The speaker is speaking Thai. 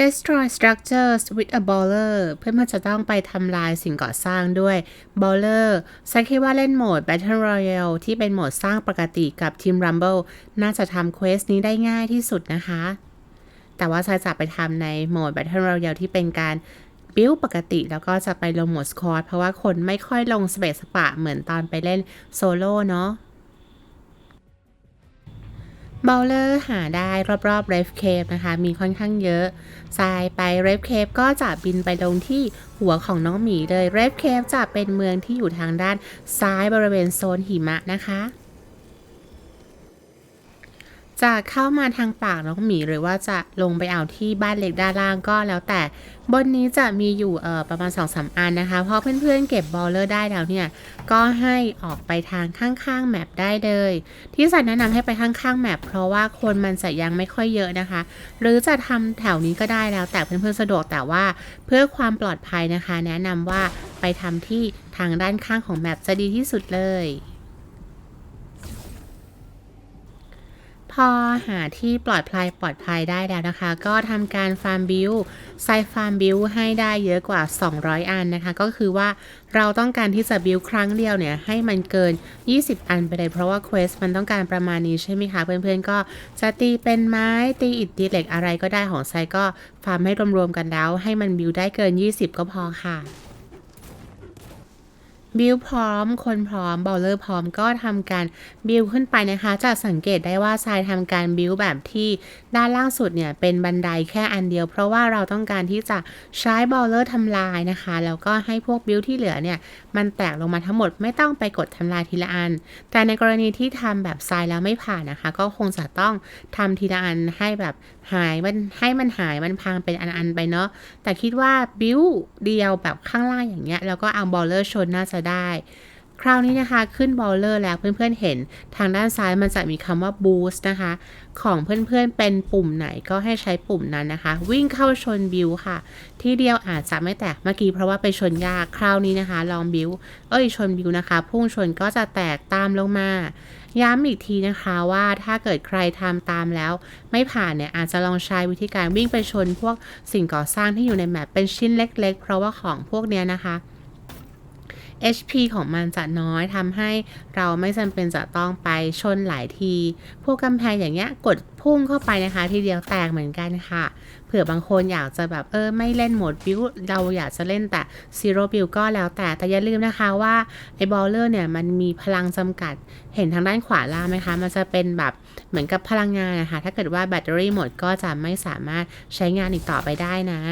destroy structures with a baller เพื่อนๆจะต้องไปทำลายสิ่งก่อสร้างด้วย baller ไซคิดว่าเล่นโหมด battle royale ที่เป็นโหมดสร้างปกติกับ team rumble น่าจะทำเควสนี้ได้ง่ายที่สุดนะคะ แต่ว่าไซจะไปทำในโหมด battle royale ที่เป็นการบิวปกติแล้วก็จะไปลงโหมดสควอตเพราะว่าคนไม่ค่อยลงสเปซสปะเหมือนตอนไปเล่นโซโล่เนาะ บลเลอร์หาได้รอบๆเรฟเคปนะคะ มีค่อนข้างเยอะทรายไปเรฟเคปก็จะบินไปลงที่หัวของน้องหมีเลยเรฟเคปจะเป็นเมืองที่อยู่ทางด้านซ้ายบริเวณโซนหิมะนะคะ จะเข้ามาทางปากน้องหมีหรือว่าจะลงไปเอาที่บ้านเล็กด้านล่างก็แล้วแต่ บนนี้จะมีอยู่เอ่อประมาณ2อสอันนะคะ เพราะเพื่อนๆเก็บบอลเลอร์ได้แล้วเนี่ย ก็ให้ออกไปทางข้างๆแมปได้เลย ที่สันแนะนำให้ไปข้างๆแมปเพราะว่าคนมันจะยังไม่ค่อยเยอะนะคะ หรือจะทำแถวนี้ก็ได้แล้วแต่เพื่อนๆสะดวกแต่ว่าเพื่อความปลอดภัยนะคะ แนะนำว่าไปทำที่ทางด้านข้างของแมปจะดีที่สุดเลย พอหาที่ปลอดภัยปลอดภัยได้แล้วนะคะ ก็ทำการฟาร์มบิวไซฟาร์มบิวให้ได้เยอะกว่า 200 อันนะคะ ก็คือว่าเราต้องการที่จะบิวครั้งเดียวเนี่ยให้มันเกิน 20 อันไปเลย เพราะว่าเควสมันต้องการประมาณนี้ใช่ไหมคะ เพื่อนๆก็จะตีเป็นไม้ตีอิฐตีเหล็กอะไรก็ได้ของไซก็ฟาร์มให้รวมๆกันแล้ว ให้มันบิวได้เกิน 20 ก็พอค่ะ บิลพร้อม คนพร้อมบอลเลอร์พร้อมก็ทำการบิลขึ้นไปนะคะ จะสังเกตได้ว่าทรายทำการบิลแบบที่ด้านล่างสุดเนี่ยเป็นบันไดแค่อันเดียว เพราะว่าเราต้องการที่จะใช้บอลเลอร์ทำลายนะคะ แล้วก็ให้พวกบิลที่เหลือเนี่ยมันแตกลงมาทั้งหมดไม่ต้องไปกดทำลายทีละอัน แต่ในกรณีที่ทำแบบทรายแล้วไม่ผ่านนะคะ ก็คงจะต้องทำทีละอันให้แบบหายมันให้มันหายมันพังเป็นอันๆไปเนาะแต่คิดว่าบิวเดียวแบบข้างล่างอย่างเงี้ยแล้วก็เอาบอลเลอร์ชนน่าจะได้ คราวนี้นะคะขึ้นบอลเลอร์แล้วเพื่อนๆเห็นทางด้านซ้ายมันจะมีคำว่า boost นะคะ ของเพื่อนๆเป็นปุ่มไหนก็ให้ใช้ปุ่มนั้นนะคะ วิ่งเข้าชนบิวค่ะ ที่เดียวอาจจะไม่แตกเมื่อกี้เพราะว่าไปชนยากคราวนี้นะคะ ลองบิวเอ้ยชนบิวนะคะ พุ่งชนก็จะแตกตามลงมาย้ำอีกทีนะคะว่าถ้าเกิดใครทำตามแล้ว ไม่ผ่านเนี่ยอาจจะลองใช้วิธีการวิ่งไปชนพวกสิ่งก่อสร้างที่อยู่ในแมปเป็นชิ้นเล็ก ๆ เพราะว่าของพวกเนี้ยนะคะ HP ของมันจะน้อยทำให้เราไม่จำเป็นจะต้องไปชนหลายที พวกกำแพงอย่างเงี้ยกดพุ่งเข้าไปนะคะ ทีเดียวแตกเหมือนกันค่ะเผื่อบางคนอยากจะแบบเออไม่เล่นโหมดบิวเราอยากจะเล่นแต่ซีโร่บิวก็แล้วแต่แต่อย่าลืมนะคะว่าไอ้บอลเลอร์เนี่ยมันมีพลังจำกัด เห็นทางด้านขวาล่างไหมคะ มันจะเป็นแบบเหมือนกับพลังงานนะคะ ถ้าเกิดว่าแบตเตอรี่หมดก็จะไม่สามารถใช้งานอีกต่อไปได้นะ